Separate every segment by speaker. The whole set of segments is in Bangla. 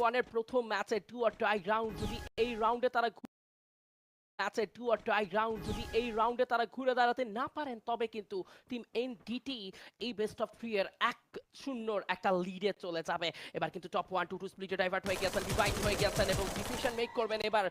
Speaker 1: ওয়ানের প্রথম ম্যাচে টু আর টাই রাউন্ড যদি এই রাউন্ডে তারা ম্যাচে টু আর টাই রাউন্ড যদি এই রাউন্ডে তারা ঘুরে দাঁড়াতে না পারেন, তবে কিন্তু টিম এনডিটি এই বেস্ট অফ থ্রি এর এক শূন্যর একটা লিডে চলে যাবে। এবার কিন্তু টপ ওয়ান টু টু স্প্লিটে ডাইভার্ট হয়ে গেছেন ডিভাইড হয়ে গেছেন এবং ডিসিশন মেক করবেন। এবার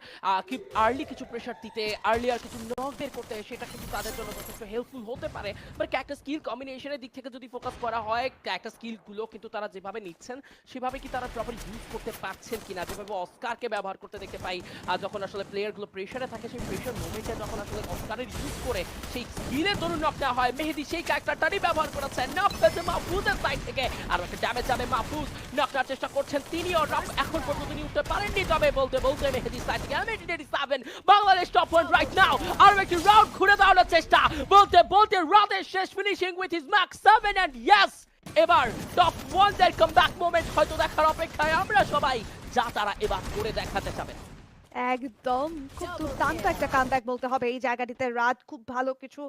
Speaker 1: কি আর্লি কিছু প্রেশার দিতে আর্লি আর কিছু নক বের করতে, সেটা কিন্তু তাদের জন্য যথেষ্ট হেল্পফুল হতে পারে। বাট একটা স্কিল কম্বিনেশনের দিক থেকে যদি ফোকাস করা হয় একটা স্কিলগুলো কিন্তু তারা যেভাবে নিচ্ছেন, সেভাবে কি তারা প্রপার ইউজ করতে পারছেন কিনা? যেভাবে অস্কারকে ব্যবহার করতে দেখতে পাই আর যখন আসলে প্লেয়ারগুলো প্রেশারে থাকে প্রেশার যখন আসলে অস্কারের ইউজ করে, সেই স্কিলের দরুন নক হয় মেহেদি, সেই ক্যারেক্টারটারই ব্যবহার নক পেয়েছে মাহফুজের সাইড থেকে আর একটা ড্যামেজ যাবে মাহফুজ নক চেষ্টা করছেন তিনিও নক এখন পর্যন্ত উঠতে পারেননি, তবে বলতে বলতে মেহেদি সাইড থেকে Bangladesh top one right now আর একটি রাউন্ড ঘুরে দেওয়ার চেষ্টা। বলতে বলতে রাদের শেষ finishing with his seven and yes এবার টপ ওয়ান দের মোমেন্ট হয়তো দেখার অপেক্ষায় আমরা সবাই যা তারা এবার করে দেখাতে চাবেন
Speaker 2: একদম। খুব দুর্দান্ত একটা কামব্যাক বলতে হবে এই জায়গাটিতে। রাত খুব ভালো কিছু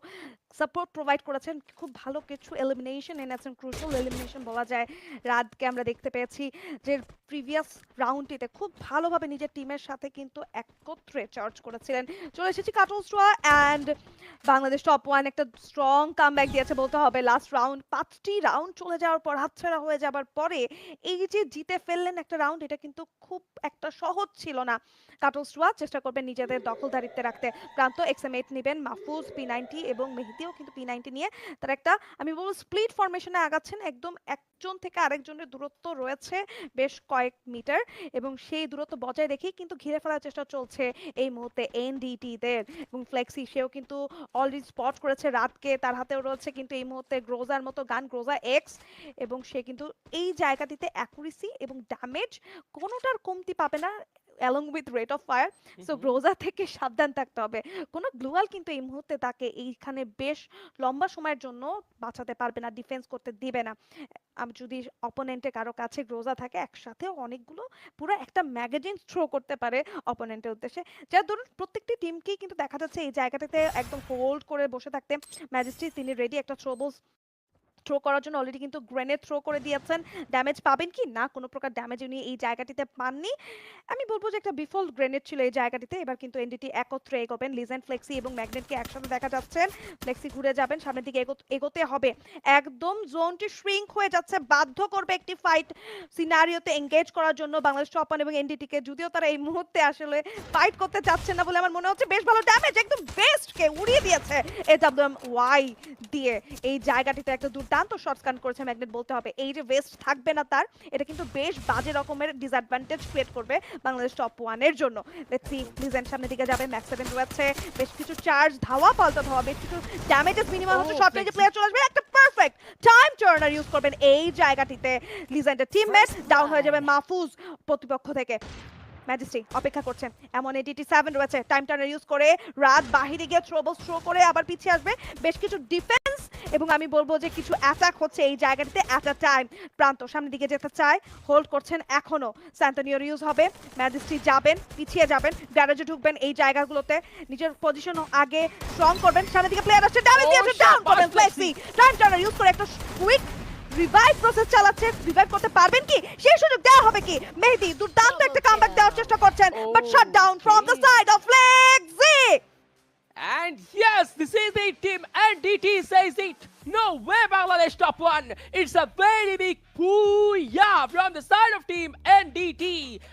Speaker 2: সাপোর্ট প্রোভাইড করেছেন, খুব ভালো কিছু এলিমিনেশন এনেছেন ক্রুশাল এলিমিনেশন বলা যায়। রাতকে আমরা দেখতে পেয়েছি যে প্রিভিয়াস রাউন্ডটিতে খুব ভালোভাবে নিজের টিমের সাথে কিন্তু একত্রে চার্জ করেছিলেন। চলে এসেছি কাটল স্টোয়া অ্যান্ড বাংলাদেশ টপ ওয়ান একটা স্ট্রং কামব্যাক দিয়েছে বলতে হবে। লাস্ট রাউন্ড পাঁচটি রাউন্ড চলে যাওয়ার পর, হাতছাড়া হয়ে যাবার পরে এই যে জিতে ফেললেন একটা রাউন্ড এটা কিন্তু খুব একটা সহজ ছিল না। কাটল স্টোয়া চেষ্টা করবেন নিজেদের দখলদারিত্বে রাখতে। প্রান্ত এক্সএম এইট নেবেন মাহফুজ পি নাইনটি এবং মেহেদিও কিন্তু পি নাইনটি নিয়ে তার একটা, আমি বলব স্প্লিট ফরমেশনে আগাচ্ছেন। একদম একজন থেকে আরেকজনের দূরত্ব রয়েছে বেশ কয়েক মিটার এবং সেই দূরত্ব বজায় রেখেই কিন্তু ঘিরে ফেলার চেষ্টা চলছে এই মুহূর্তে এনডিটিদের এবং ফ্লেক্সি সেও কিন্তু অলরেডি স্পট করেছে রাতকে, তার হাতেও রয়েছে কিন্তু এই মুহূর্তে গ্রোজার মতো গান গ্রোজা এক্স এবং সে কিন্তু এই জায়গাটিতে অ্যাকুরেসি এবং ড্যামেজ কোনোটার কমতি পাবে না। Along with rate of fire so Groza থেকে সাবধান থাকতে হবে। কোনো গ্লুয়াল কিন্তু এই মুহূর্তে তাকে এইখানে বেশ লম্বা সময়ের জন্য বাঁচাতে পারবে না ডিফেন্স করতে দিবে না। আমি যদি অপোনেন্টে কারও কাছে গ্রোজা থাকে একসাথে অনেকগুলো পুরো একটা ম্যাগাজিন থ্রো করতে পারে অপোনেন্টের উদ্দেশ্যে। যার ধরুন প্রত্যেকটি টিমকেই কিন্তু দেখা যাচ্ছে এই জায়গাটাতে একদম হোল্ড করে বসে থাকতে। ম্যাজিস্ট্রি তিনি রেডি একটা থ্রোবলস থ্রো করার জন্য অলরেডি কিন্তু গ্রেনেড থ্রো করে দিয়েছেন। ড্যামেজ পাবেন কি? না, কোনো প্রকার ড্যামেজ উনি এই জায়গাটিতে পাননি। আমি বলব যে একটা বিফল গ্রেনেড ছিল এই জায়গাটিতে। এবার কিন্তু এনডিটি একত্রে এগোবেন। লিজেন্ড ফ্লেক্সি এবং ম্যাগনেটকে একসাথে দেখা যাচ্ছেন ফ্লেক্সি ঘুরে যাবেন, সামনের দিকে এগো- এগোতে হবে। একদম জোনটি শ্রিঙ্ক হয়ে যাচ্ছে। বাধ্য করবে একটি ফাইট সিনারিওতে এঙ্গেজ করার জন্য। বাংলাদেশ টপান এবং এনডিটিকে যদিও তারা এই মুহূর্তে আসলে ফাইট করতে চাচ্ছে না বলে আমার মনে হচ্ছে বেশ ভালো ড্যামেজ একদম বেস্টকে উড়িয়ে দিয়েছে এডব্লিউএম ওয়াই দিয়ে। এই জায়গাটিতে একটা দুর্দান্ত শট স্কান করেছে ম্যাগনেট বলতে হবে। এই যে ওয়েস্ট থাকবে না তার এটা কিন্তু বেশ বাজে রকমের ডিসঅ্যাডভান্টেজ ক্রিয়েট করবে বাংলাদেশ টপ ওয়ানের জন্য। সি লিজেন্ড সামনের দিকে যাবে ম্যাক্স সেভেন রয়েছে বেশ কিছু চার্জ ধাওয়া পাল্টা ধাওয়া বেশ কিছু ড্যামেজেস মিনিমাম হচ্ছে শর্ট রেঞ্জে প্লেয়ার চলে আসবে একটা পারফেক্ট টাইম টার্নার ইউজ করবেন এই জায়গাটিতে। লিজেন্ডের টিমমেট ডাউন হয়ে যাবে মাহফুজ প্রতিপক্ষ থেকে। ম্যাজিস্ট্রি অপেক্ষা করছেন এমন এডিটি সেভেন রয়েছে। টাইম টার্নার ইউজ করে রাত বাহিরে গিয়ে থ্রোবল থ্রো করে আবার পিছিয়ে আসবে। বেশ কিছু ডিফেন্স এবং আমি বলব যে কিছু অ্যাটাক হচ্ছে এই জায়গাটিতে অ্যাট আ টাইম প্রান্ত সামনের দিকে যেতে চায়। হোল্ড করছেন এখনও। স্যান্টনিওর ইউজ হবে। ম্যাজিস্ট্রি যাবেন পিছিয়ে যাবেন গ্যারেজে ঢুকবেন এই জায়গাগুলোতে। নিজের পজিশন আগে স্ট্রং করবেন। সামনের দিকে প্লেয়ার আসছে। ড্যামেজ
Speaker 1: Oh,
Speaker 2: দিয়েছে ডাউন করবেন। ফ্লেক্সি টাইম টার্নার ইউজ করে একটা কুইক রিভাইভ প্রসেস চালাচ্ছে রিভাইভ করতে পারবেন কি সেই সুযোগ দেওয়া হবে কি মেহেদি দুর্দান্ত একটা কামব্যাক দেওয়ার চেষ্টা করছেন but shut down from the
Speaker 1: Okay.
Speaker 2: Side of flexi
Speaker 1: And yes, this is the team NDT says it. No way Bangladesh top one. It's a very big booyah from the side of team NDT.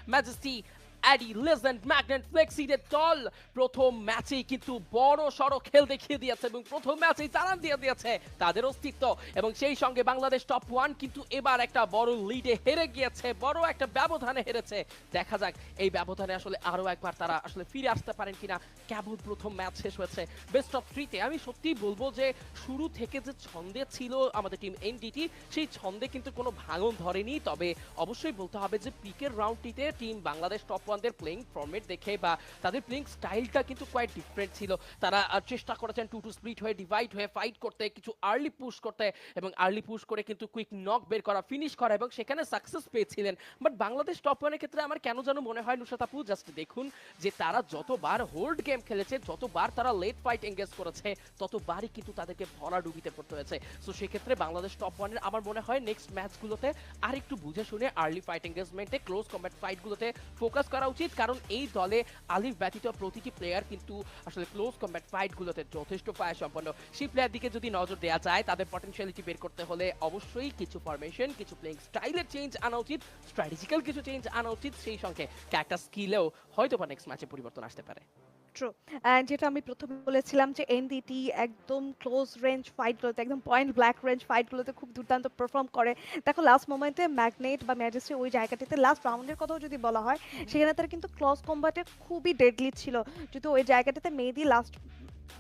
Speaker 1: Majesty Addy legend magnet ফ্লেক্সিডের দল প্রথম ম্যাচেই কিন্তু বড় সড়ো খেল দেখিয়ে দিয়েছে এবং প্রথম ম্যাচেই চালান দিয়ে দিয়েছে তাদের অস্তিত্ব। এবং সেই সঙ্গে বাংলাদেশ টপ ওয়ান কিন্তু এবার একটা বড় লিডে হেরে গিয়েছে, বড় একটা ব্যবধানে হেরেছে। দেখা যাক এই ব্যবধানে আসলে আরও একবার তারা আসলে ফিরে আসতে পারেন কিনা। কেবল প্রথম ম্যাচ শেষ হয়েছে বেস্ট অফ থ্রিতে আমি সত্যিই বলব যে শুরু থেকে যে ছন্দে ছিল আমাদের টিম এনডিটি সেই ছন্দে কিন্তু কোনো ভাঙন ধরেনি। তবে অবশ্যই বলতে হবে যে পিকের রাউন্ডটিতে টিম বাংলাদেশ টপ ওয়ানদের প্লেইং ফর্মেট দেখে বা তাদের প্লেইং স্টাইলটা কিন্তু কোয়াইট ডিফারেন্ট ছিল। তারা চেষ্টা করেছেন টু টু স্প্লিট হয়ে ডিভাইড হয়ে ফাইট করতে, কিছু আর্লি পুশ করতে এবং আর্লি পুশ করে কিন্তু কুইক নক বের করা ফিনিশ করা এবং সেখানে সাকসেস পেয়েছিলেন। বাট বাংলাদেশ টপ ওয়ানের ক্ষেত্রে আমার কেন যেন মনে হয় নুসাত আপু জাস্ট দেখুন যে তারা যতবার হোল্ড গেম খেলেছে, যতবার তারা লেট ফাইট এঙ্গেজ করেছে, ততবারই কিন্তু তাদেরকে ভরা ডুবিতে পড়তে হয়েছে। সো সেক্ষেত্রে বাংলাদেশ টপ ওয়ানের আমার মনে হয় নেক্সট ম্যাচগুলোতে আর একটু বুঝে শুনে আর্লি ফাইট এঙ্গেজমেন্টে ক্লোজ কম্ব্যাট ফাইটগুলোতে ফোকাস করা উচিত। কারণ এই দলে আলিফ ব্যতীত প্রতিটি প্লেয়ার কিন্তু আসলে ক্লোজ কম্ব্যাট ফাইটগুলোতে যথেষ্ট ফায়ার সম্পন্ন। সেই প্লেয়ার দিকে যদি নজর দেওয়া যায়, তাদের পটেনশিয়ালিটি বের করতে হলে অবশ্যই কিছু ফরমেশন কিছু প্লেয়িং স্টাইলের চেঞ্জ আনা উচিত স্ট্র্যাটেজিক্যাল কিছু চেঞ্জ আনা উচিত। সেই সঙ্গে ক্যারেক্টার স্কিলেও হয়তো বা নেক্সট ম্যাচে পরিবর্তন আসতে পারে।
Speaker 2: অ্যান্ড যেটা আমি প্রথমে বলেছিলাম যে এনডিটি একদম ক্লোজ রেঞ্জ ফাইটগুলোতে একদম পয়েন্ট ব্ল্যাক রেঞ্জ ফাইটগুলোতে খুব দুর্দান্ত পারফর্ম করে। দেখো লাস্ট মোমেন্টে ম্যাগনেট বা ম্যাজেস্টি ওই জায়গাটিতে লাস্ট রাউন্ডের কথাও যদি বলা হয়, সেখানে তারা কিন্তু ক্লস কম্বাটে খুবই ডেডলি ছিল। যদি ওই জায়গাটাতে মেহেদি লাস্ট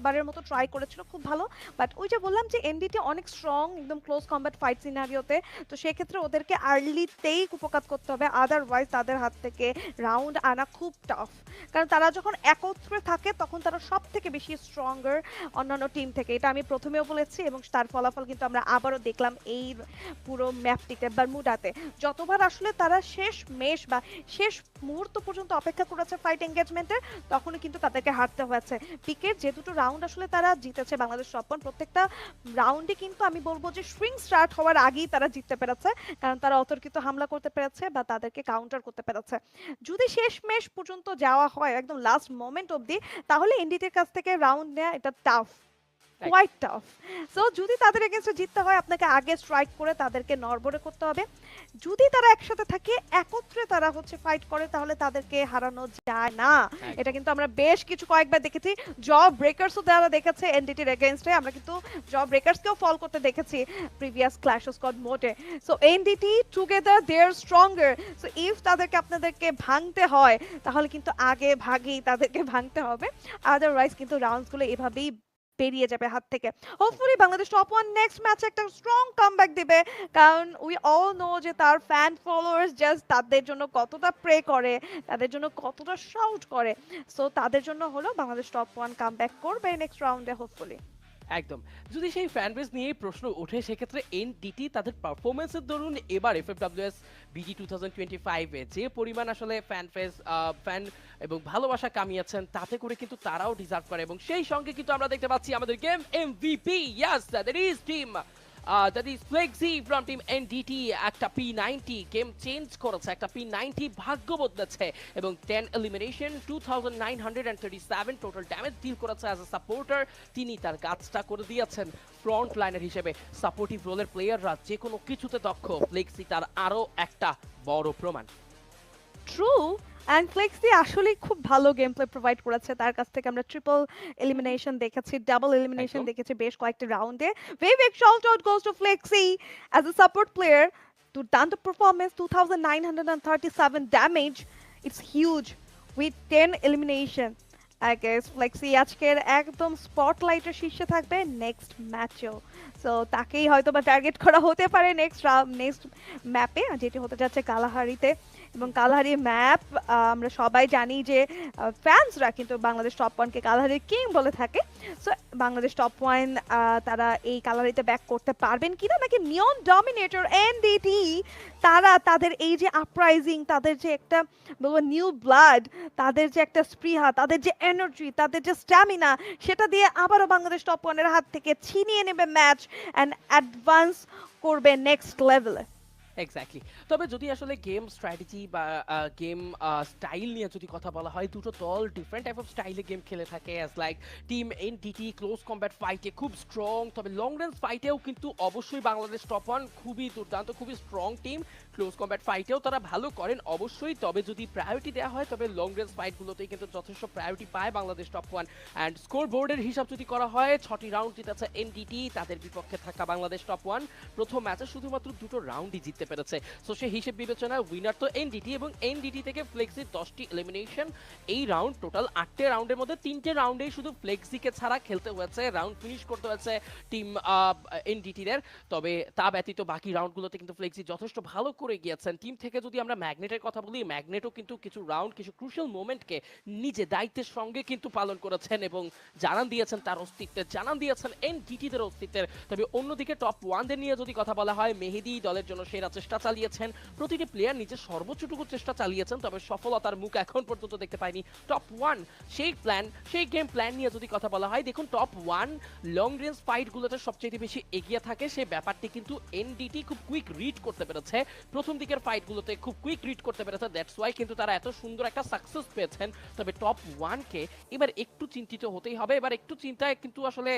Speaker 2: বারের মতো ট্রাই করেছিল, খুব ভালো। বাট ওই যে বললাম যে এনডিটি অনেক স্ট্রং একদম ক্লোজ কম্ব্যাট ফাইট সিনারিওতে তো। সেক্ষেত্রে ওদেরকে আর্লিতেই উপকাত করতে হবে। আদারওয়াইজ তাদের হাত থেকে রাউন্ড আনা খুব টাফ কারণ তারা যখন একত্রে থাকে, তখন তারা সব থেকে বেশি স্ট্রঙ্গার অন্যান্য টিম থেকে। এটা আমি প্রথমেও বলেছি এবং তার ফলাফল কিন্তু আমরা আবারও দেখলাম এই পুরো ম্যাপটিতে বারমুডাতে যতবার আসলে তারা শেষ মেশ বা শেষ মুহূর্ত পর্যন্ত অপেক্ষা করেছে ফাইট এঙ্গেজমেন্টের তখনই কিন্তু তাদেরকে হারতে হয়েছে। পিকের যে দুটো রাউন্ড আসলে তারা জিতেছে বাংলাদেশ সপন প্রত্যেকটা রাউন্ডে কিন্তু আমি বলব যে সুইং স্টার্ট হওয়ার আগেই তারা জিততে পেরেছে, কারণ তারা অতর্কিত হামলা করতে পেরেছে বা তাদেরকে কাউন্টার করতে পেরেছে যদি শেষ মেশ পর্যন্ত যাওয়া হয়, একদম লাস্ট মোমেন্ট অবধি, তাহলে ইন্ডিতের কাছ থেকে রাউন্ড নেওয়া এটা টাফ. কোয়াইট টাফ সো যদি তাদের এগেনস্টে জিততে হয় আপনাকে আগে স্ট্রাইক করে তাদেরকে নড়বড়ে করতে হবে। যদি তারা একসাথে থাকে একত্রে তারা হচ্ছে ফাইট করে তাহলে তাদেরকে হারানো যায় না। এটা কিন্তু আমরা বেশ কিছু কয়েকবার দেখেছি। জব ব্রেকার্সও তারা দেখেছে এনডিটির এগেনস্টে আমরা কিন্তু জব ব্রেকার্সকেও ফল করতে দেখেছি প্রিভিয়াস ক্ল্যাশ স্কোয়াড মোডে so NDT together they are stronger so if তাদেরকে আপনাদেরকে ভাঙতে হয় তাহলে কিন্তু আগে ভাগেই তাদেরকে ভাঙতে হবে। আদারওয়াইজ কিন্তু রাউন্ডসগুলো এভাবেই পেরিয়ে যাবে হাত থেকে। Hopefully Bangladesh top one next ম্যাচে একটা স্ট্রং কামব্যাক দিবে। কারণ উই অল নো যে তার ফ্যান ফলোয়ার্স জাস্ট তাদের জন্য কতটা প্রে করে, তাদের জন্য কতটা শাউট করে। সো তাদের জন্য হলো বাংলাদেশ টপ ওয়ান কামব্যাক করবে নেক্সট রাউন্ডে হোপফুলি
Speaker 1: একদম। যদি সেই ফ্যান বেস নিয়ে প্রশ্ন ওঠে, সেক্ষেত্রে এনডিটি তাদের পারফরমেন্সের দরুন এবার FFWS BG two thousand twenty ফাইভে যে পরিমাণ আসলে ফ্যান ফেস ফ্যান এবং ভালোবাসা কামিয়েছেন, তাতে করে কিন্তু তারাও ডিজার্ভ করে এবং সেই সঙ্গে কিন্তু আমরা দেখতে পাচ্ছি আমাদের game MVP yes that is team that is Flexi from team NDT একটা পি নাইনটি গেম চেঞ্জ করেছে, একটা পি নাইনটি ভাগ্য বদলেছে এবং ten elimination two thousand nine hundred and thirty seven total damage deal করেছে অ্যাজ এ সাপোর্টার তিনি তার কাজটা করে দিয়েছেন ফ্রন্ট লাইনার হিসেবে সাপোর্টিভ রোলের প্লেয়াররা যে কোনো কিছুতে দক্ষ ফ্লেক্সি তার আরও একটা বড় প্রমাণ।
Speaker 2: ট্রু অ্যান্ড ফ্লেক্সি আসলেই খুব ভালো গেম প্লে প্রোভাইড করেছে। তার কাছ থেকে আমরা ট্রিপল এলিমিনেশন দেখেছি ডাবল এলিমিনেশন দেখেছি বেশ কয়েকটা রাউন্ডে very big shout out goes to Flexi as a support player দুর্দান্ত performance two thousand nine hundred and thirty seven damage it's huge with ten elimination I guess Flexi আজকের একদম স্পটলাইটের শীর্ষে থাকবে নেক্সট ম্যাচেও সো তাকেই হয়তো বা টার্গেট করা হতে পারে নেক্সট নেক্সট ম্যাপে যেটি হতে যাচ্ছে কালাহারিতে এবং কালাহারি ম্যাপ আমরা সবাই জানি যে ফ্যান্সরা কিন্তু বাংলাদেশ টপ ওয়ানকে কালাহারি কিং বলে থাকে। সো বাংলাদেশ টপ ওয়ান তারা এই কালাহারিতে ব্যাক করতে পারবেন কিনা নাকি নিয়ন ডমিনেটর এনডিটি তারা তাদের এই যে আপরাইজিং তাদের যে একটা বলব নিউ ব্লাড তাদের যে একটা স্পৃহা, তাদের যে এনার্জি তাদের যে স্ট্যামিনা সেটা দিয়ে আবারও বাংলাদেশ টপ ওয়ানের হাত থেকে ছিনিয়ে নেবে ম্যাচ অ্যান্ড অ্যাডভান্স করবে নেক্সট লেভেলে
Speaker 1: এক্স্যাক্টলি তবে যদি আসলে গেম স্ট্র্যাটেজি বা গেম স্টাইল নিয়ে যদি কথা বলা হয়, দুটো দল ডিফারেন্ট টাইপ অফ স্টাইলে গেম খেলে থাকে। As like team N TT close combat ফাইটে খুব স্ট্রং তবে লং রেঞ্জ ফাইটেও কিন্তু অবশ্যই বাংলাদেশ টপ ওয়ান খুবই দুর্দান্ত, খুবই স্ট্রং টিম ক্লোজ কম্ব্যাট ফাইটেও তারা ভালো করেন অবশ্যই, তবে যদি প্রায়োরিটি দেওয়া হয়, তবে লং রেঞ্জ ফাইটগুলোতেই কিন্তু যথেষ্ট প্রায়োরিটি পায় Bangladesh top one and score বোর্ডের হিসাব যদি করা হয়, ছটি রাউন্ড জিতেছে এনডিটি তাদের বিপক্ষে থাকা বাংলাদেশ টপ ওয়ান প্রথম ম্যাচে শুধুমাত্র দুটো রাউন্ডই জিততে পেরেছে। সো সেই হিসেব বিবেচনায় উইনার তো এনডিটি এবং এনডিটি থেকে ফ্লেক্সি দশটি এলিমিনেশন এই রাউন্ড টোটাল আটটে রাউন্ডের মধ্যে তিনটে রাউন্ডেই শুধু ফ্লেক্সিকে ছাড়া খেলতে হয়েছে রাউন্ড ফিনিশ করতে হয়েছে টিম এনডিটিদের তবে তা ব্যতীত বাকি রাউন্ডগুলোতে কিন্তু ফ্লেক্সি যথেষ্ট ভালো করে করে গিয়েছেন। টিম থেকে যদি আমরা ম্যাগনেটের কথা বলি, ম্যাগনেটও কিন্তু কিছু রাউন্ড কিছু ক্রুশাল মোমেন্টকে নিজে দায়িত্বের সঙ্গে কিন্তু পালন করেছেন এবং জানান দিয়েছেন তার অস্তিত্বের, জানান দিয়েছেন এনডিটিদের অস্তিত্বের। তবে অন্যদিকে টপ ওয়ানদের নিয়ে যদি কথা বলা হয়, মেহেদি দলের জন্য সেরা চেষ্টা চালিয়েছেন। প্রতিটি প্লেয়ার নিজের সর্বোচ্চটুকু চেষ্টা চালিয়েছেন, তবে সফলতার মুখ এখন পর্যন্ত দেখতে পাইনি। টপ ওয়ান সেই প্ল্যান সেই গেম প্ল্যান নিয়ে যদি কথা বলা হয়, দেখুন টপ ওয়ান লং রেঞ্জ ফাইটগুলোতে সবচেয়ে বেশি এগিয়ে থাকে। সেই ব্যাপারটি কিন্তু এনডিটি খুব কুইক রিড করতে পেরেছে। প্রথম দিকের ফাইটগুলোতে খুব কুইক রিড করতে পেরেছে দ্যাটস ওয়াই কিন্তু তারা এত সুন্দর একটা সাকসেস পেয়েছেন। তবে টপ ওয়ানকে এবার একটু চিন্তিত হতেই হবে, এবার একটু চিন্তায় কিন্তু আসলে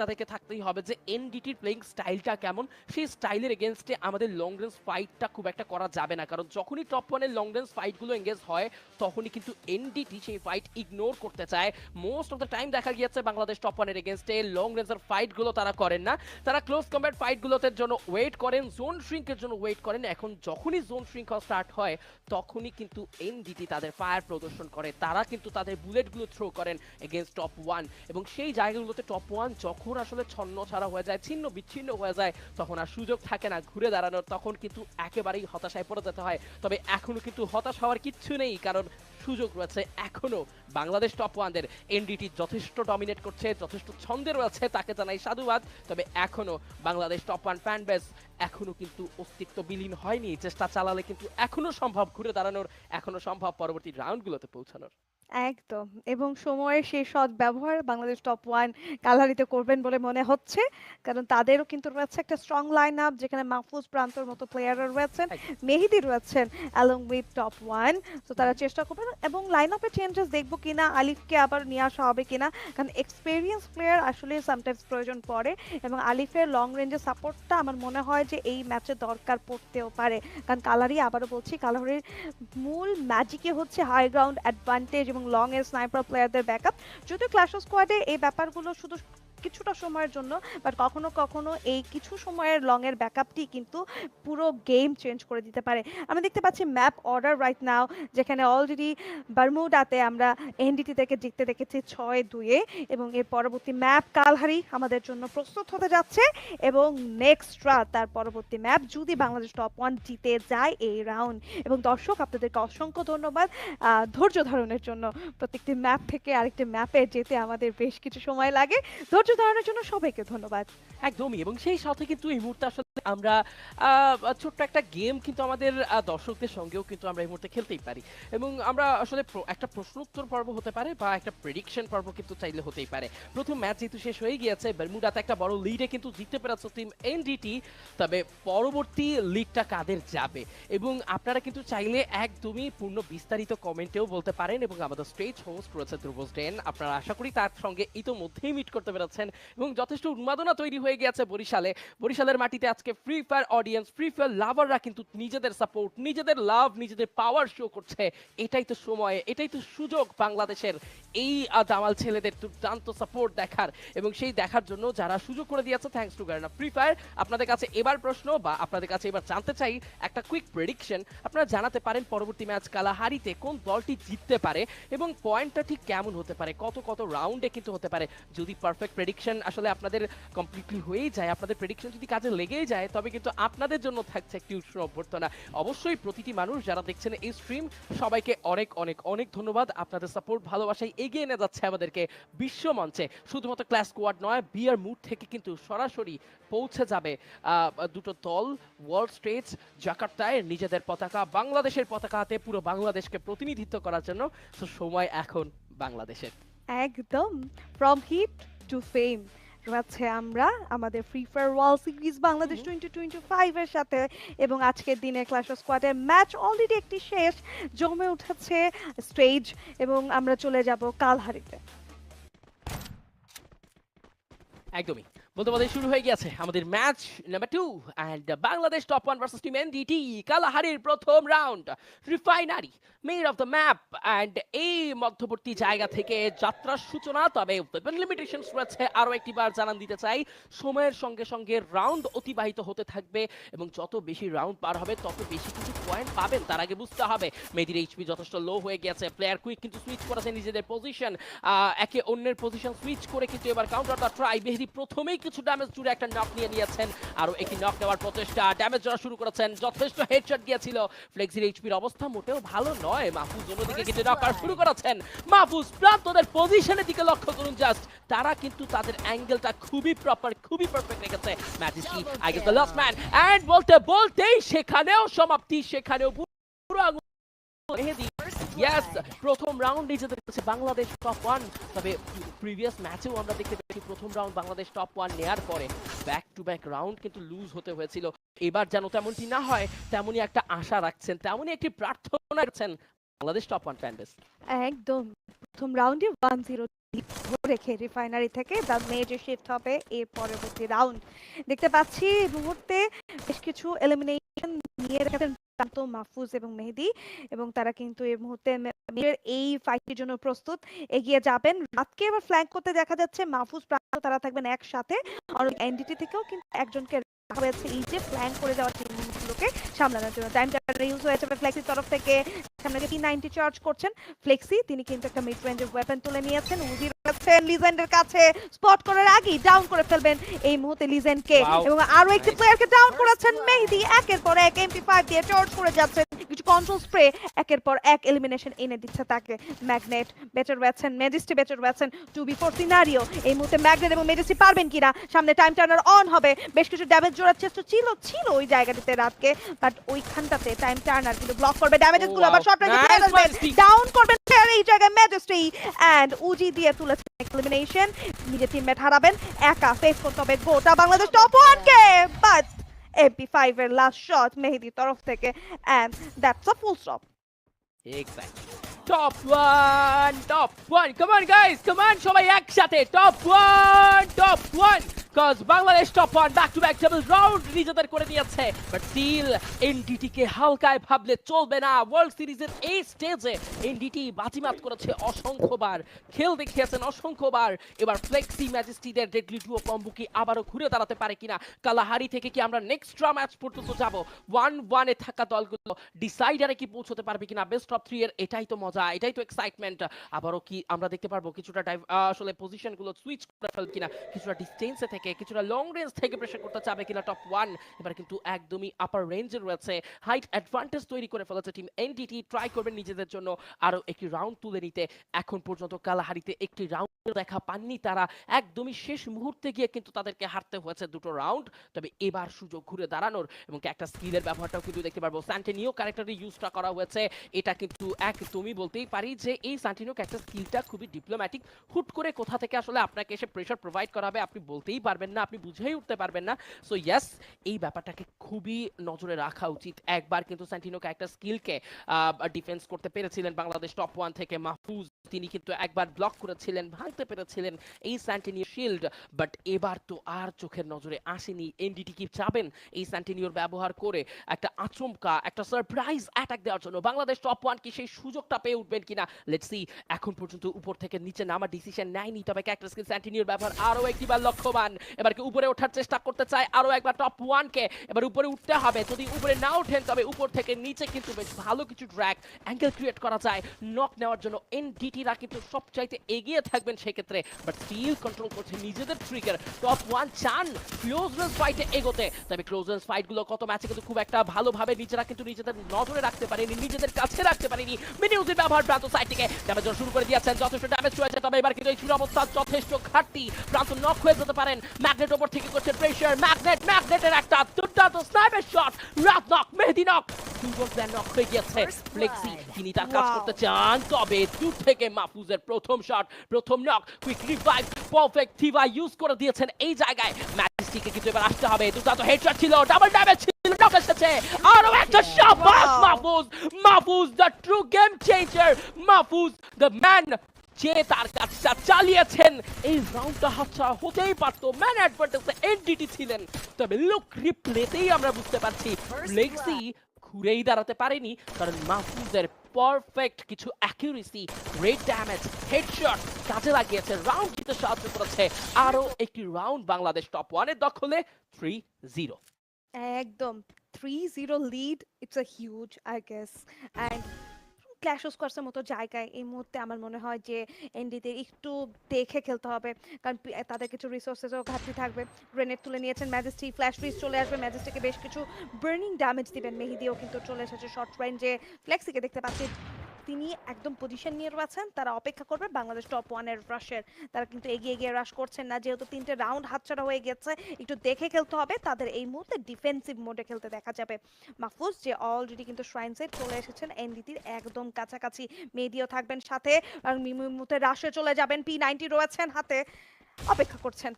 Speaker 1: তাদেরকে থাকতেই হবে যে এনডিটির প্লেইং স্টাইলটা কেমন? সেই স্টাইলের এগেনস্টে আমাদের লং রেঞ্জ ফাইটটা খুব একটা করা যাবে না, কারণ যখনই টপ ওয়ানের লং রেঞ্জ ফাইটগুলো এঙ্গেজ হয়, তখনই কিন্তু এনডিটি সেই ফাইট ইগনোর করতে চায়। মোস্ট অফ দ্য টাইম দেখা গিয়েছে বাংলাদেশ টপ ওয়ানের এগেনস্টে লং রেঞ্জের ফাইটগুলো তারা করেন না। তারা ক্লোজ কম্ব্যাট ফাইটগুলোতে জন্য ওয়েট করেন জোন শ্রিঙ্কের জন্য ওয়েট করেন, এখন যখনই জোন শৃঙ্খলা স্টার্ট হয়, তখনই কিন্তু এনডিটি তাদের ফায়ার প্রদর্শন করে। তারা কিন্তু তাদের বুলেটগুলো থ্রো করেন এগেনস্ট টপ ওয়ান এবং সেই জায়গাগুলোতে টপ ওয়ান যখন আসলে ছন্ন ছাড়া হয়ে যায়, ছিন্ন বিচ্ছিন্ন হয়ে যায়, তখন আর সুযোগ থাকে না ঘুরে দাঁড়ানোর, তখন কিন্তু একেবারেই হতাশায় পড়ে যেতে হয়। তবে এখনও কিন্তু হতাশ হওয়ার কিচ্ছু নেই, কারণ সুযোগ রয়েছে এখনও। বাংলাদেশ টপ ওয়ানদের এনডিটি যথেষ্ট ডমিনেট করছে, যথেষ্ট ছন্দে রয়েছে তাকে জানাই সাধুবাদ। তবে এখনও Bangladesh top one fan base এখনও কিন্তু অস্তিত্ব বিলীন হয়নি। চেষ্টা চালালে কিন্তু এখনও সম্ভব ঘুরে দাঁড়ানোর, এখনও সম্ভব পরবর্তী রাউন্ডগুলোতে পৌঁছানোর।
Speaker 2: একদম। এবং সময়ের সেই সৎ ব্যবহার বাংলাদেশ টপ ওয়ান কালারিতে করবেন বলে মনে হচ্ছে। কারণ তাদেরও কিন্তু রয়েছে একটা স্ট্রং লাইন আপ যেখানে মাহফুজ প্রান্তর মতো প্লেয়াররা রয়েছেন। মেহেদি রয়েছেন অ্যালং উইথ টপ ওয়ান তো তারা চেষ্টা করবেন এবং লাইন আপে চেঞ্জেস দেখব কিনা আলিফকে আবার নিয়ে আসা হবে কিনা। কারণ এক্সপেরিয়েন্স প্লেয়ার আসলে সামটাইমস প্রয়োজন পড়ে এবং আলিফের লং রেঞ্জের সাপোর্টটা আমার মনে হয় যে এই ম্যাচে দরকার পড়তেও পারে। কারণ কালারি আবারও বলছি কালারির মূল ম্যাজিকই হচ্ছে হাই গ্রাউন্ড অ্যাডভান্টেজ এবং লং এর স্নাইপার প্লেয়ারদের ব্যাকআপ যদিও ক্লাশ স্কোয়াডে এই ব্যাপারগুলো শুধু কিছুটা সময়ের জন্য বাট কখনো কখনো এই কিছু সময়ের লং এর ব্যাকআপটি কিন্তু পুরো গেম চেঞ্জ করে দিতে পারে। আমরা দেখতে পাচ্ছি ম্যাপ অর্ডার রাইট নাও যেখানে অলরেডি বারমুডাতে আমরা এনডিটি থেকে জিততে দেখেছি ছয় দুয়ে এবং এর পরবর্তী ম্যাপ কালহারি আমাদের জন্য প্রস্তুত হতে যাচ্ছে, এবং নেক্সট রাত তার পরবর্তী ম্যাপ যদি বাংলাদেশ টপ ওয়ান জিতে যায় এই রাউন্ড এবং দর্শক, আপনাদেরকে অসংখ্য ধন্যবাদ। ধৈর্য ধারণের জন্য প্রত্যেকটি ম্যাপ থেকে আরেকটি ম্যাপে যেতে আমাদের বেশ কিছু সময় লাগে। ধৈর্য ধারণের জন্য সবাইকে ধন্যবাদ।
Speaker 1: একদমই এবং সেই সাথে কিন্তু এই মুহূর্তে আসলে আমরা ছোট্ট একটা গেম কিন্তু আমাদের দর্শকদের সঙ্গেও কিন্তু আমরা এই মুহূর্তে খেলতেই পারি। এবং আমরা আসলে একটা প্রশ্ন উত্তর পর্ব হতে পারে বা একটা প্রেডিকশন পর্ব কিন্তু চাইলে হতেই পারে। প্রথম ম্যাচ যেহেতু শেষ হয়ে গিয়েছে বারমুডাতে একটা বড় লিডে কিন্তু জিততে পেরেছে টিম এনডিটি তবে পরবর্তী লিডটা কাদের যাবে? এবং আপনারা কিন্তু চাইলে একদমই পূর্ণ বিস্তারিত কমেন্টেও বলতে পারেন এবং আমাদের স্টেজ হোস্ট রয়েছে ধ্রুবস ডেন আপনারা আশা করি তার সঙ্গে ইতোমধ্যেই মিট করতে পেরেছেন এবং যথেষ্ট উন্মাদনা তৈরি হয়ে গেছে বরিশালে। বরিশালের মাটিতে আজকে Free Fire audience Free Fire লাভাররা কিন্তু নিজেদের সাপোর্ট নিজেদের লাভ নিজেদের পাওয়ার শো করছে। এটাই তো সময়, এটাই তো সুযোগ বাংলাদেশের। এই দামাল ছেলেদের দুর্দান্ত সাপোর্ট দেখার এবং সেই দেখার জন্য যারা সুযোগ করে দিয়েছে thanks to Garena Free Fire আপনাদের কাছে এবার প্রশ্ন বা আপনাদের কাছে এবার জানতে চাই একটা কুইক প্রেডিকশন আপনারা জানাতে পারেন পরবর্তী ম্যাচ কালাহারিতে কোন দলটি জিততে পারে এবং পয়েন্টটা ঠিক কেমন হতে পারে, কত কত রাউন্ডে কিন্তু হতে পারে। যদি পারফেক্ট প্রেডিকশন আসলে আপনাদের কমপ্লিটলি হয়েই যায়, আপনাদের প্রেডিকশন যদি কাজে লেগেই যায় তবে কিন্তু আপনাদের জন্য থাকছে একটি উৎস অভ্যর্থনা। অবশ্যই প্রতিটি মানুষ যারা দেখছেন এই স্ট্রিম সবাইকে অনেক অনেক অনেক ধন্যবাদ। আপনাদের সাপোর্ট ভালোবাসায় এগিয়ে নিয়ে যাচ্ছে আমাদেরকে বিশ্ব মঞ্চে। শুধুমাত্র ক্লাস স্কোয়াড নয় বিয়ার মুড থেকে কিন্তু সরাসরি পৌঁছে যাবে দুটো দল ওয়ার্ল্ড স্টেজ জাকার্তায় নিজেদের পতাকা, বাংলাদেশের পতাকা হাতে পুরো বাংলাদেশকে প্রতিনিধিত্ব করার জন্য। সময় এখন বাংলাদেশের।
Speaker 2: একদম ফ্রম হিট টু ফেম রয়েছে আমরা আমাদের Free Fire world series
Speaker 1: Bangladesh.
Speaker 2: Twenty twenty ফাইভের সাথে এবং আজকের দিনে ক্লাস অফ স্কোয়াডের ম্যাচ অলরেডি একটি শেষ জমে উঠেছে স্টেজ এবং আমরা চলে যাব কালহারিতে
Speaker 1: একদমই বলতে শুরু হয়ে গেছে আমাদের match number two and Bangladesh top one versus team NDT কালাহারির প্রথম round refinery made of the map and এই মধ্যবর্তী জায়গা থেকে যাত্রার সূচনা, তবে ওয়েপন লিমিটেশনস রয়েছে। আরও একটি বার জানান দিতে চাই, সময়ের সঙ্গে সঙ্গে রাউন্ড অতিবাহিত হতে থাকবে এবং যত বেশি রাউন্ড পার হবে, তত বেশি কিছু পয়েন্ট পাবেন, তার আগে বুঝতে হবে। মেদির এইচপি যথেষ্ট লো হয়ে গেছে প্লেয়ার কুইক কিন্তু সুইচ করেছে নিজেদের পজিশন একে অন্যের পজিশন সুইচ করে কিন্তু এবার কাউন্টারটা ট্রাই মেহেদি প্রথমেই কিছু ড্যামেজ জুড়ে একটা নক নিয়ে নিয়েছেন। আরও একটি নক নেওয়ার প্রচেষ্টা ড্যামেজ যারা শুরু করেছেন, যথেষ্ট হেডশট গিয়েছিল ফ্লেক্সির এইচপির অবস্থা মোটেও ভালো নয়। মাহফুজ অন্যদিকে কিন্তু নক করা শুরু করেছেন। মাহফুজ প্রান্তদের পজিশনের দিকে লক্ষ্য করুন জাস্ট তারা কিন্তু তাদের অ্যাঙ্গেলটা খুবই প্রপার খুবই পারফেক্ট রেখেছে। ম্যাজিস্ট্রি I guess the last man end বলতে, বলতেই সেখানেও সমাপ্তি, সেখানেও পুরো আঙুল মেহেদি প্রথম রাউন্ড নিজেদের কাছে বাংলাদেশ টপ ওয়ান তবে প্রিভিয়াস ম্যাচেও আমরা দেখতে পেয়েছি প্রথম রাউন্ড বাংলাদেশ টপ ওয়ান নেয়ার পরে ব্যাক টু ব্যাক রাউন্ড কিন্তু লুজ হতে হয়েছিল। এবার যেন তেমনটি না হয়, তেমনই একটা আশা রাখছেন, তেমনই একটি প্রার্থনা রাখছেন Bangladesh top one fan base
Speaker 2: একদম। প্রথম রাউন্ডে ওয়ান জিরো রেখে রিফাইনারি থেকে দ্য মেজর শিফট হবে এর পরবর্তী রাউন্ড দেখতে পাচ্ছি এই মুহূর্তে বেশ কিছু এলিমিনেশন নিয়ে রেখেছেন প্রান্ত মাহফুজ এবং মেহেদি এবং তারা কিন্তু এই মুহূর্তে এই ফাইটের জন্য প্রস্তুত। এগিয়ে যাবেন। রাতকে এবার ফ্ল্যাঙ্ক করতে দেখা যাচ্ছে মাহফুজ প্রান্ত তারা থাকবেন একসাথে। আর এনডিটি থেকেও কিন্তু একজনকে রাখা যাচ্ছে এই যে প্ল্যান করে টিমগুলোকে সামলানোর জন্য। টাইম ইউজ হয়েছে ফ্লেক্সির তরফ থেকে। সামনে টি নাইনটি চার্জ করছেন ফ্লেক্সি তিনি কিন্তু একটা মিড রেঞ্জের ওয়েপন তুলে নিয়েছেন। উজির কাছে লিজেন্ডের কাছে। স্পট করার আগেই ডাউন করে ফেলবেন এই মুহূর্তে লিজেন্ডকে. এবং আরও একটি. প্লেয়ারকে ডাউন করেছেন মেহেদি একের পর এক এমপি ফাইভ দিয়ে চার্জ করে যাচ্ছেন কিছু কন্ট্রোল স্প্রে একের পর এক এলিমিনেশন এনে দিচ্ছে তাকে। ম্যাগনেট বেটার ওয়েছেন মেজেস্টি বেটার ওয়েছেন টু বি ফোর সিনারিও এই মুহূর্তে ম্যাগনেট এবং মেজেস্টি পারবেন কিনা? সামনে টাইম টার্নার অন হবে। বেশ কিছু ড্যামেজ জোড়ার চেষ্টা ছিল ছিল ওই জায়গাটিতে রাতকে। বাট ওইখানটাতে টাইম টার্নার কিন্তু ব্লক করবে।
Speaker 1: ড্যামেজেসগুলো
Speaker 2: আবার শর্ট রেঞ্জে ডাউন করবেন এই জায়গায় ম্যাজেস্টি অ্যান্ড উজি দিয়ে তুলেছে এলিমিনেশন নিজের টিমমেট হারাবেন একা ফেস করতে হবে গোটা বাংলাদেশ টপ ওয়ানকে MP5 এর লাস্ট শট মেহেদির তরফ থেকে and that's a full stop
Speaker 1: exactly Top one. Come on, guys. Come on, সবাই একসাথে. Top one, top one. Cause Bangladesh top one back to back double round নিজেদের করে নিয়েছে বাট স্টিল এনডিটি কে হালকায় ভাবলে চলবে না ওয়ার্ল্ড সিরিজের এই স্টেজে এনডিটি বাজিমাত করেছে অসংখ্যবার খেল দেখিয়েছেন অসংখ্যবার এবার ফ্লেক্সি ম্যাজিস্ট্রিদের ডেডলি ডুও কম্বো কি আবারও ঘুরে দাঁড়াতে পারে কিনা কালাহারি থেকে কি আমরা নেক্সট ড্রা ম্যাচ পর্যন্ত যাব ওয়ান ওয়ানে থাকা দলগুলো ডিসাইডারে কি পৌঁছতে পারবে কিনা বেস্ট অফ থ্রি এর এটাই তো মজা এটাই তো এক্সাইটমেন্ট আবারও কি আমরা দেখতে পারব কিছুটা ডাইভ আসলে পজিশনগুলো সুইচ করে ফেল কিনা, কিছুটা ডিস্টেন্সে থেকে, কিছুটা লং রেঞ্জ থেকে প্রেশার করতে চাবে কিনা টপ ওয়ান এবার কিন্তু একদমই আপার রেঞ্জে রয়েছে। হাইট অ্যাডভান্টেজ তৈরি করে ফেলেছে টিম এনডিটি ট্রাই করবেন নিজেদের জন্য। আরও একটি রাউন্ড তুলে নিতে। এখন পর্যন্ত কালাহারিতে একটি রাউন্ড দেখা পাননি তারা। একদমই শেষ মুহূর্তে গিয়ে কিন্তু তাদেরকে হারতে হয়েছে দুটো রাউন্ড তবে এবার সুযোগ ঘুরে দাঁড়ানোর এবং একটা স্কিলের ব্যবহারটাও কিন্তু দেখতে পারব। স্যান্টেনিও ক্যারেক্টারে ইউজটা করা হয়েছে। এটা কিন্তু একদমই বলতেই পারি যে এই স্যান্টেনিও ক্যারেক্টার স্কিলটা খুবই ডিপ্লোম্যাটিক হুট করে কোথা থেকে আসলে আপনাকে এসে প্রেশার প্রোভাইড করা হবে আপনি বলতেই পারবেন না, আপনি বুঝেই উঠতে পারবেন না। সো ইয়েস এই ব্যাপারটাকে খুবই নজরে রাখা উচিত। একবার কিন্তু স্যান্টিনো ক্যারেক্টার স্কিলকে ডিফেন্স করতে পেরেছিলেন বাংলাদেশ টপ ওয়ান থেকে। মাহফুজ, তিনি কিন্তু একবার ব্লক করেছিলেন, ভাঙতে পেরেছিলেন এই স্যান্টিনিও শিল্ড বাট এবার তো আর চোখের নজরে আসেনি। এনডিটি কি চাবেন এই স্যান্টিনিওর ব্যবহার করে? একটা আচমকা, একটা সারপ্রাইজ অ্যাটাক দেওয়ার জন্য। বাংলাদেশ টপ ওয়ান কি সেই সুযোগটা উঠবেন কিনা? লেটস সি এখন পর্যন্ত উপর থেকে নিচে নামার ডিসিশন নেয়নি। তবে ক্যারেক্টার স্কিল স্যান্টিনিওর ব্যবহার আরও একটিবার লক্ষ্যবান। এবার কি উপরে ওঠার চেষ্টা করতে চায়? আরও একবার টপ ওয়ানকে এবার উপরে উঠতে হবে। যদি উপরে না ওঠেন, তবে উপর থেকে নিচে কিন্তু বেশ ভালো কিছু ড্র্যাগ অ্যাঙ্গেল ক্রিয়েট করা যায়। নক নেওয়ার জন্য এনডিটিরা কিন্তু সবচাইতে এগিয়ে থাকবেন সেক্ষেত্রে। বাট স্টিল কন্ট্রোল করছে নিজেদের ট্রিগার টপ ওয়ান চান ক্লোজ ফাইটে এগোতে। তবে ক্লোজ ফাইটগুলো কত ম্যাচে কিন্তু খুব একটা ভালোভাবে নিজেরা কিন্তু নিজেদের নজরে রাখতে পারেনি, নিজেদের কাছে রাখতে পারেনি। মিনিউজের ব্যবহার প্রান্ত সাইড থেকে শুরু করে দিয়েছেন। যথেষ্ট ড্যামেজ হয়েছে তবে এবার কিন্তু এই অবস্থা যথেষ্ট ঘাটতি প্রান্ত নক হয়ে যেতে পারেন। ম্যাগনেট ওপর থেকে করছে প্রেশার ম্যাগনেট ম্যাগনেটের একটা দুর্দান্ত স্নাইপের শট রাত নক মেহেদি নক দুজন প্ল্যান নক হয়ে গিয়েছে ফ্লেক্সি তিনি তার কাজ করতে চান। তবে দূর থেকে মাহফুজের প্রথম শট প্রথম নক কুইক রিভাইভ পারফেক্ট থিভা ইউজ করে দিয়েছেন এই জায়গায়। ম্যাজিস্টিকে কিন্তু এবার আসতে হবে। দুর্দান্ত হেডশট ছিল ডাবল ড্যামেজ ছিল নক এসেছে। আরও একটা শাবাশ Mahfuz Mahfuz the true game changer Mahfuz the man যে তার কাজটা চালিয়েছেন। এই রাউন্ডটা হাতছা হতেই পারতো। ম্যান এনডিটি ছিলেন। তবে লুক রিপ্লেতেই আমরা বুঝতে পারছি। ঘুরেই দাঁড়াতে পারেনি কারণ মাহফুজের পারফেক্ট কিছু অ্যাকিউরেসি রেড ড্যামেজ হেডশট কাজে লাগিয়েছে রাউন্ড জিতে সাহায্য করেছে আরও একটি রাউন্ড বাংলাদেশ টপ ওয়ানের দখলে থ্রি জিরো
Speaker 2: একদম three zero lead, it's a huge, I guess. And clash স্কোয়ার্সের মতো জায়গায় এই মুহূর্তে আমার মনে হয় যে এনডিদের একটু দেখে খেলতে হবে। কারণ তাদের কিছু রিসোর্সেসও ঘাটতি থাকবে। গ্রেনেড তুলে নিয়েছেন ম্যাজেস্টি ফ্ল্যাশ ফ্রিজ চলে আসবে। ম্যাজেস্টিকে বেশ কিছু বার্নিং ড্যামেজ দিবেন। মেহিদিও কিন্তু চলে এসেছে শর্ট রেঞ্জে ফ্লেক্সিকে দেখতে পাচ্ছি। তিনি একদম পজিশন নিয়ে রয়েছেন তারা অপেক্ষা করবে বাংলাদেশ টপ ওয়ানের রাশের তারা কিন্তু এগিয়ে এগিয়ে রাশ করছেন না, যেহেতু তিনটে রাউন্ড হাতছাড়া হয়ে গেছে, একটু দেখে খেলতে হবে। তাদের এই মুহূর্তে ডিফেন্সিভ মোডে খেলতে দেখা যাবে। মাহফুজ, যে অলরেডি কিন্তু শ্রাইন সাইড চলে এসেছেন, এনডিটির একদম কাছাকাছি মেডিও থাকবেন সাথে মুহূর্তে রাশে চলে যাবেন পি নাইনটি রয়েছেন হাতে। অপেক্ষা করছেন।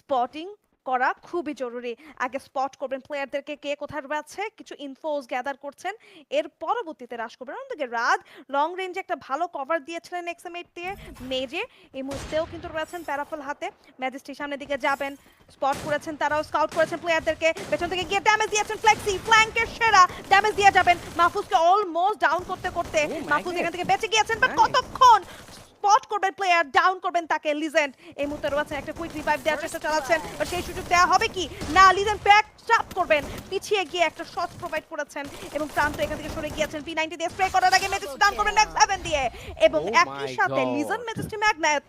Speaker 2: স্পটিং করা খুবই জরুরি। আগে স্পট করবেন প্লেয়ারদেরকে কে কোথায় রয়েছে কিছু ইনফোস গ্যাদার করছেন। এর পরবর্তীতে রাশ করবেন অন্যদিকে রাত লং রেঞ্জে একটা ভালো কভার দিয়েছিলেন এক্সএমএইট দিয়ে মেজে এই মুহূর্তেও কিন্তু রয়েছেন প্যারাফল হাতে। ম্যাজিস্ট্রি সামনের দিকে যাবেন। স্পট করেছেন তারাও স্কাউট করেছেন প্লেয়ারদেরকে পেছন থেকে গিয়ে ড্যামেজ দিয়েছেন ফ্লেক্সি ফ্ল্যাঙ্কের সেরা ড্যামেজ দিয়ে যাবেন। মাহফুজকে অলমোস্ট ডাউন করতে করতে
Speaker 1: Oh,
Speaker 2: মাহফুজ এখান থেকে বেঁচে গিয়েছেন বাট কতক্ষণ? স্পট করবেন প্লেয়ার ডাউন করবেন তাকে লিজেন্ড এই মুহূর্তে রয়েছেন একটা কুইক রিভাইভ দেওয়ার চেষ্টা চালাচ্ছেন। বাট সেই সুযোগ দেওয়া হবে কি? না লিজেন্ড ব্যাক স্টাপ করবেন। পিছিয়ে গিয়ে একটা শট প্রোভাইড করেছেন এবং প্রান্ত এখান থেকে সরে গিয়েছেন। পি নাইনটি দিয়ে স্প্রে করার আগে মেজেস্টি ডাউন করবেন নেক্সট সেভেন দিয়ে। এবং
Speaker 1: Oh
Speaker 2: একই সাথে
Speaker 1: God.
Speaker 2: লিজন মেজেস্টি ম্যাগনেট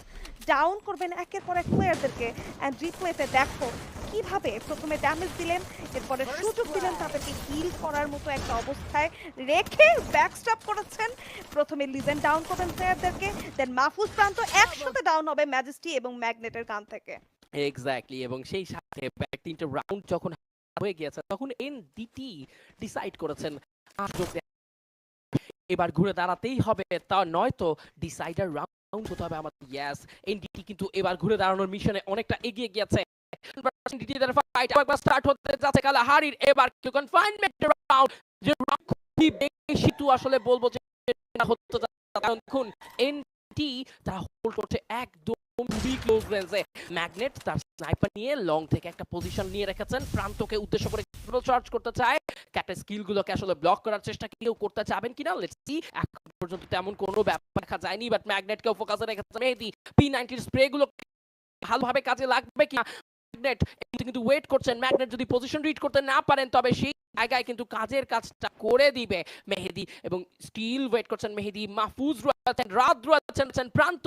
Speaker 2: ডাউন করবেন একের পর এক প্লেয়ারদেরকে অ্যান্ড রিপ্লেতে দেখো কীভাবে প্রথমে ড্যামেজ দিলেন, এরপরে সুযোগ দিলেন তাদেরকে হিল করার মতো একটা অবস্থায় রেখে ব্যাকস্টপ করেছেন। প্রথমে লিজেন ডাউন করবেন প্লেয়ারদেরকে দেন মাহফুজ প্রান্ত একসাথে ডাউন হবে ম্যাজেস্টি এবং ম্যাগনেটের কান থেকে।
Speaker 1: এক্স্যাক্টলি এবং সেই সাথে back তিনটে রাউন্ড যখন হয়ে গিয়েছে, তখন এনডিটি ডিসাইড করেছেন এবার ঘুরে দাঁড়াতেই হবে, তা নয়তো ডিসাইডার রাউন্ড হতে হবে আমাদের। ইয়াস এনডিটি কিন্তু এবার ঘুরে দাঁড়ানোর মিশনে অনেকটা এগিয়ে গিয়েছে। দের fight. একবার স্টার্ট হতে যাচ্ছে কালাহারির এবার কনফাইনমেন্ট রাউন্ড যে খুবই বেশি তো আসলে বলব যে হতে কারণ দেখুন এনটি তারা হোল্ড করছে একদম খুবই ক্লোজ রেঞ্জে ম্যাগনেট তার স্নাইপার নিয়ে লং থেকে একটা পজিশন নিয়ে রেখেছেন। প্রান্তকে উদ্দেশ্য করে চার্জ করতে চায়। ক্যাটের স্কিলগুলোকে আসলে ব্লক করার চেষ্টা কেউ করতে চাবেন কিনা? লেটস সি এখন পর্যন্ত তেমন কোনো ব্যাপার দেখা যায়নি বাট ম্যাগনেটকেও ফোকাসে রেখেছে। মেহেদি পি নাইনটির স্প্রেগুলো ভালোভাবে কাজে লাগবে কিনা? ম্যাগনেট কিন্তু ওয়েট করছেন ম্যাগনেট যদি পজিশন রিড করতে না পারেন, তবে সেই জায়গায় কিন্তু কাজের কাজটা করে দিবে মেহেদি এবং স্টিল ওয়েট করছেন মেহেদি, মাহফুজ রাত রয়েছেন, প্রান্ত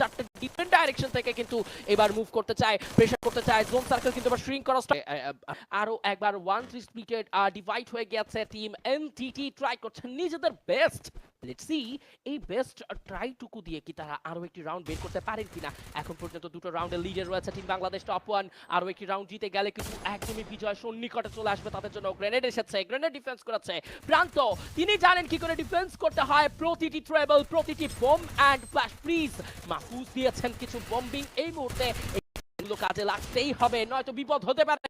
Speaker 1: চারটে ডিফারেন্ট ডাইরেকশন থেকে কিন্তু এবার মুভ করতে চায় প্রেশার করতে চায় জোন সার্কেল কিন্তু এবার শ্রিঙ্ক করা আরও একবার ওয়ান থ্রি স্প্লিটেড ডিভাইড হয়ে গেছে টিম এনটিটি ট্রাই করছেন নিজেদের বেস্ট লেটস সি এই বেস্ট ট্রাইটুকু দিয়ে কি তারা আরও একটি রাউন্ড বের করতে পারেন কিনা? এখন পর্যন্ত দুটো রাউন্ডের লিডার রয়েছে টিম বাংলাদেশ টপ ওয়ান আরও একটি রাউন্ড জিতে গেলে কিন্তু একদমই বিজয় সন্নিকটে চলে আসবে তাদের জন্য। গ্রেনেড এসেছে গ্রেনেড ডিফেন্স করেছে। প্রান্ত তিনি জানেন কি করে ডিফেন্স করতে হয়। প্রতিটি ট্রেবল প্রতিটি bomb and flash please Mahfuz দিয়েছেন কিছু বম্বিং এই মুহূর্তে। কাজে লাগতেই হবে নয়তো বিপদ হতে পারে।